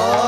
아.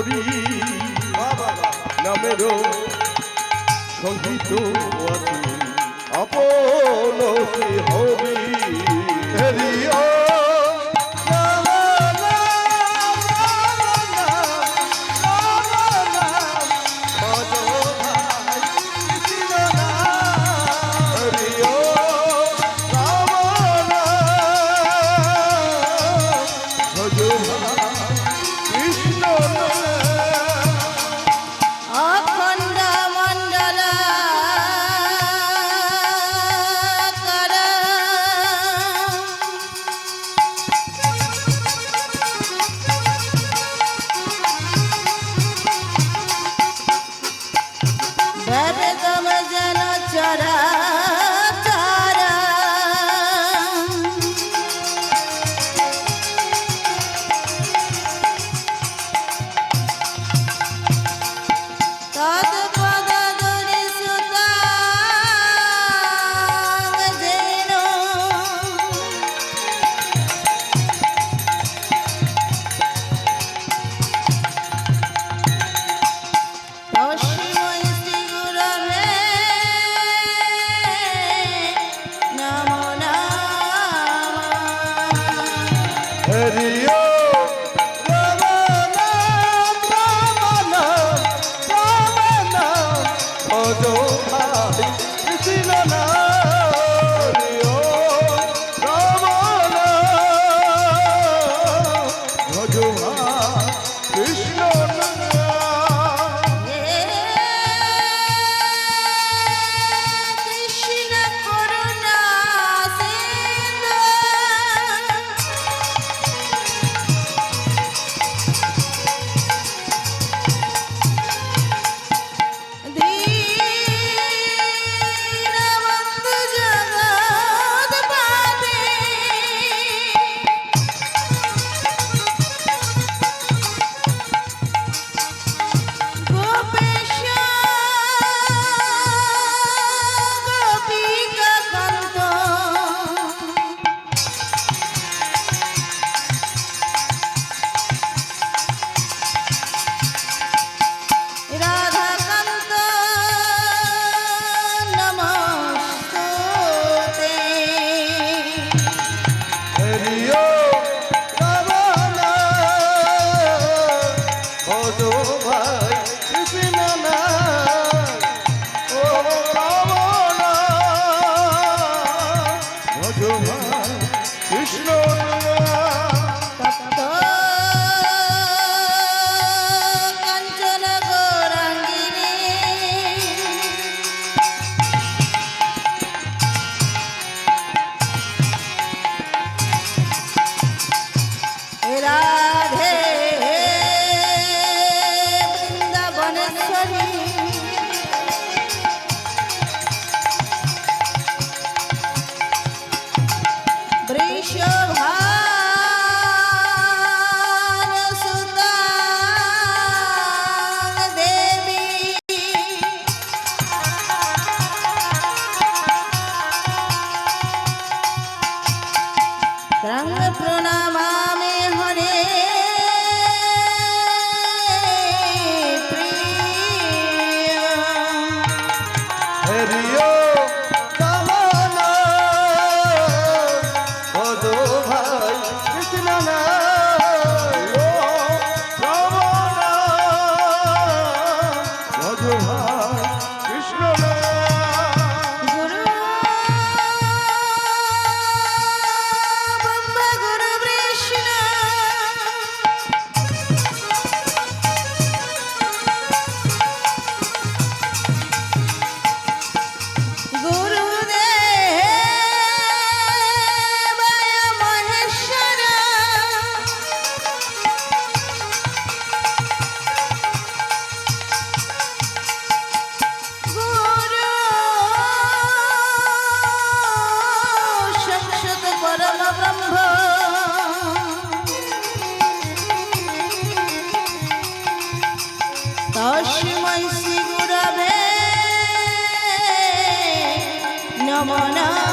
হরি নামের সংগীত আপন হরি হরি তসময় শিগুরবে নমনা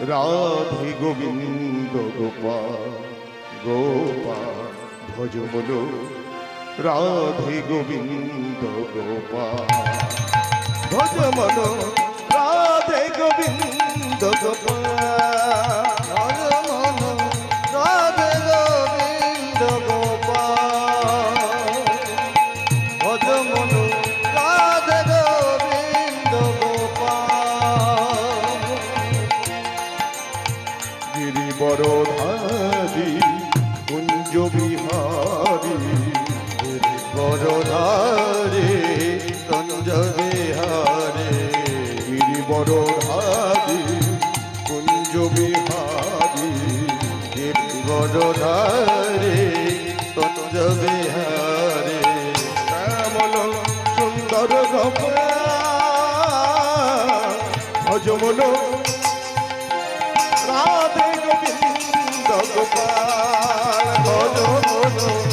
রাধে গোবিন্দ গোপা গোপা ভজ বলো রাধে গোবিন্দ গোপা। ভজ বলো রাধে গোবিন্দ গোপা। গোপাল বলো বলো।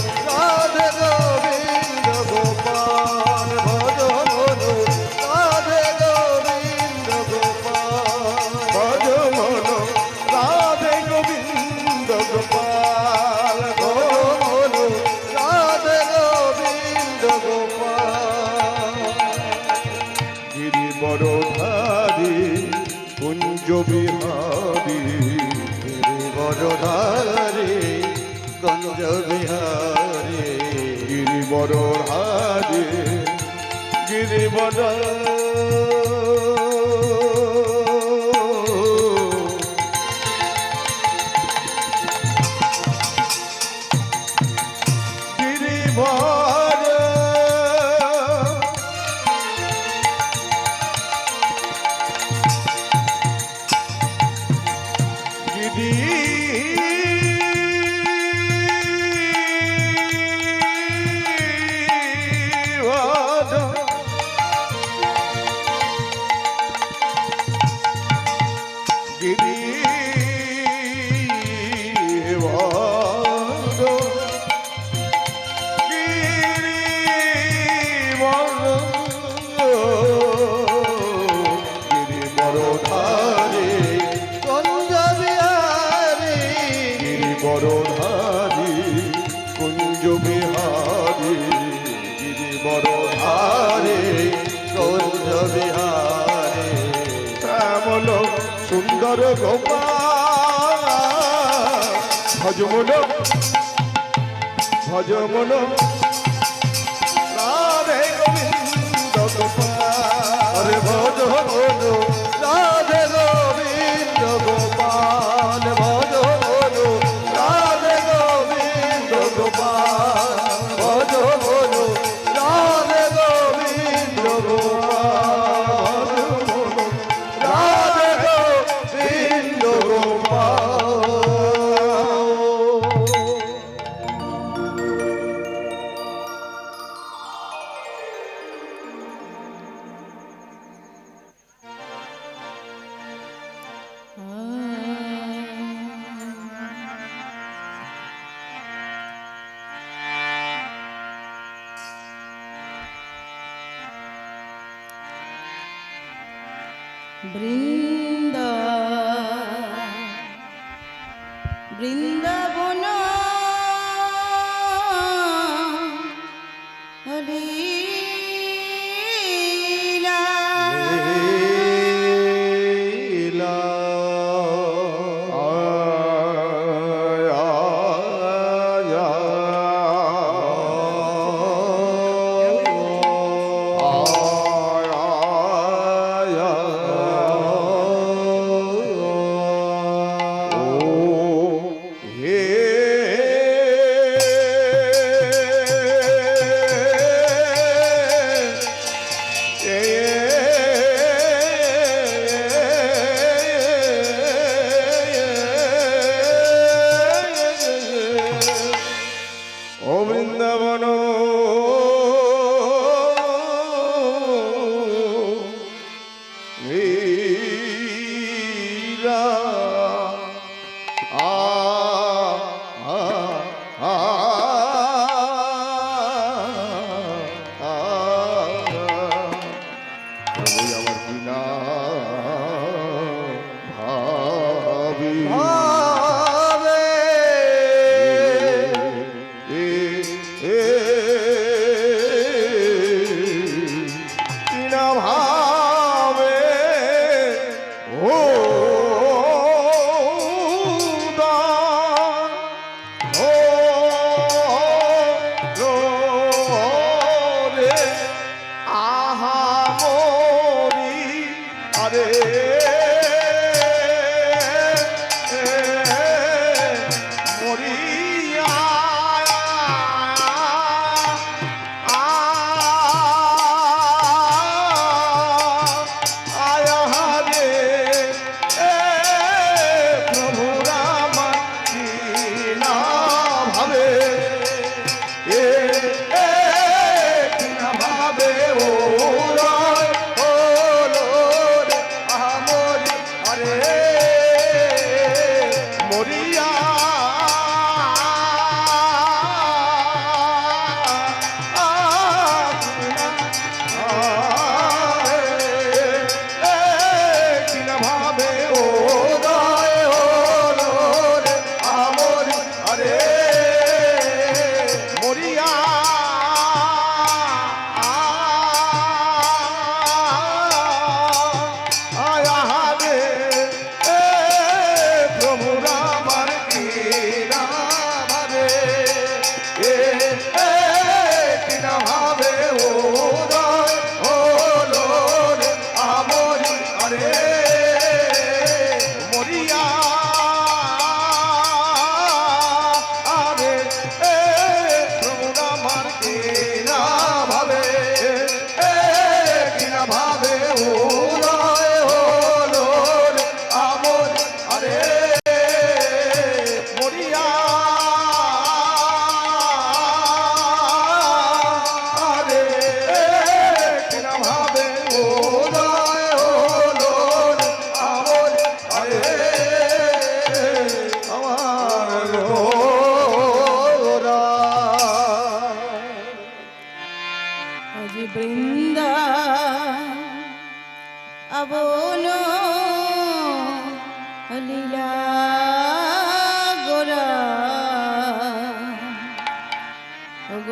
ভজ মন ভজ মন রাধে গোবিন্দ গোপাল ভজ মন রাধে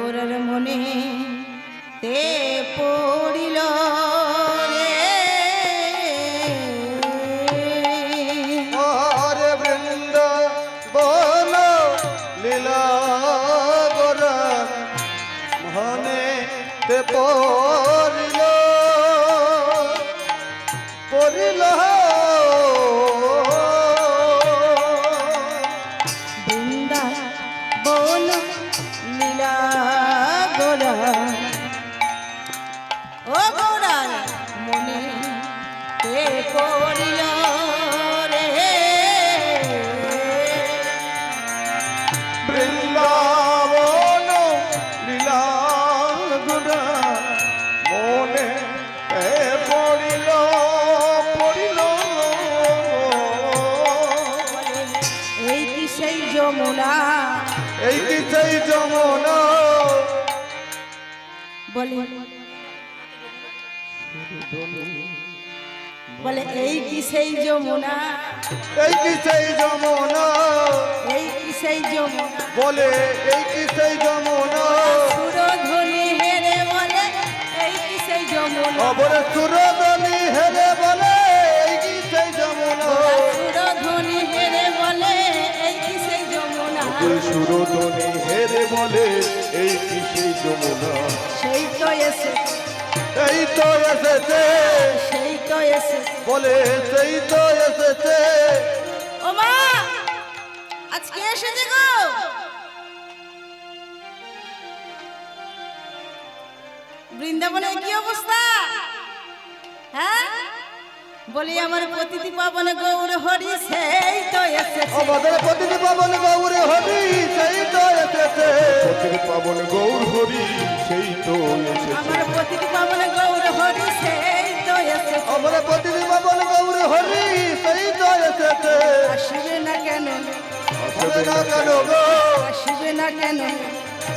মোরর মনে তে পো বৃন্দাবন লীলা গুণা মনে পড়িল। এই কি সেই যমুনা? এই কি সেই যমুনা? বলি। বলে এই কি সেই যমুনা? এই কি সেই যমুনা? এই কি সেই যমুনা? বলে এই কি সেই যমুনা? সুরধ্বনি হেরে বলে এই কি সেই যমুনা? অবরে সুরদনি হেলে বলে এই কি সেই যমুনা? সুরধ্বনি হেরে বলে এই কি সেই যমুনা? ওই সুরদনি হেরে বলে এই কি সেই যমুনা? সেই তো এসে এই তো এসেছে। সেই তো এসে বলে সেই তো এসেছে। ও মা আজকে এসেছে গো। বৃন্দাবনের কি অবস্থা? হ্যাঁ? বলি আমার প্রতিটি পাবনে গৌর হরি সেই তো এসেছে। আমাদের প্রতিটি পাবন গৌরে হরি সেই তো এসেছে। পথের পাবন গৌর হরি সেই তো এসেছে। আমার প্রতিটি পাবনে গৌর হরি সেই তো এসেছে। আমরা প্রতিটি পাবন গৌরে হরি সেই তো এসেছে। আসবে না কেন? আসবে না কেন গো? আসবে না কেন?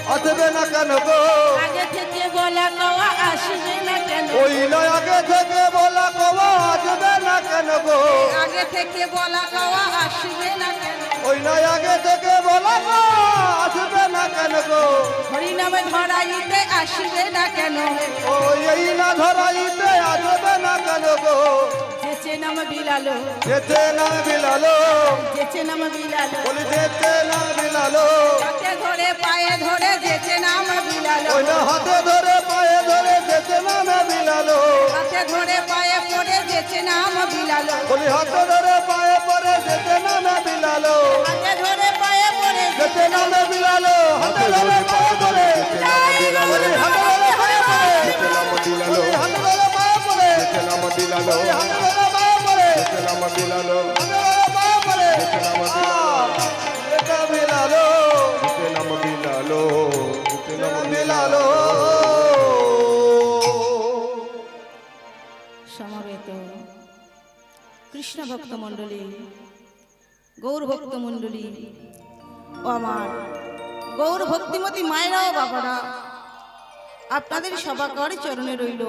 আসবে না কেন গো? আগে থেকে বলা কওয়া আসবে না কেন ওই নয় আগে থেকে বলা কবা আসবে না কেন গো? আগে থেকে বলা কওয়া আসবে না কেন ওই নয় আগে থেকে বলা গো আসবে না কেন গো? হরিনামে ধরাইতে আসবে না কেন ওই এই না ধরাইতে আসবে না কেন গো? যেচে নাম বিলালো। যেতে নাম বিলালো। যেচে নাম বিলালো। বলে যেতে নাম বিলালো। হাতে ধরে পায়ে ধরে যেচে নাম বিলালো। ওই হাতে ধরে পায়ে ধরে যেতে না না বিলালো। হাতে ধরে পায়ে পড়ে যেচে নাম বিলালো। বলে হাতে মায়েরাও বাবারা। আপনাদের সবাকর চরণে রইল।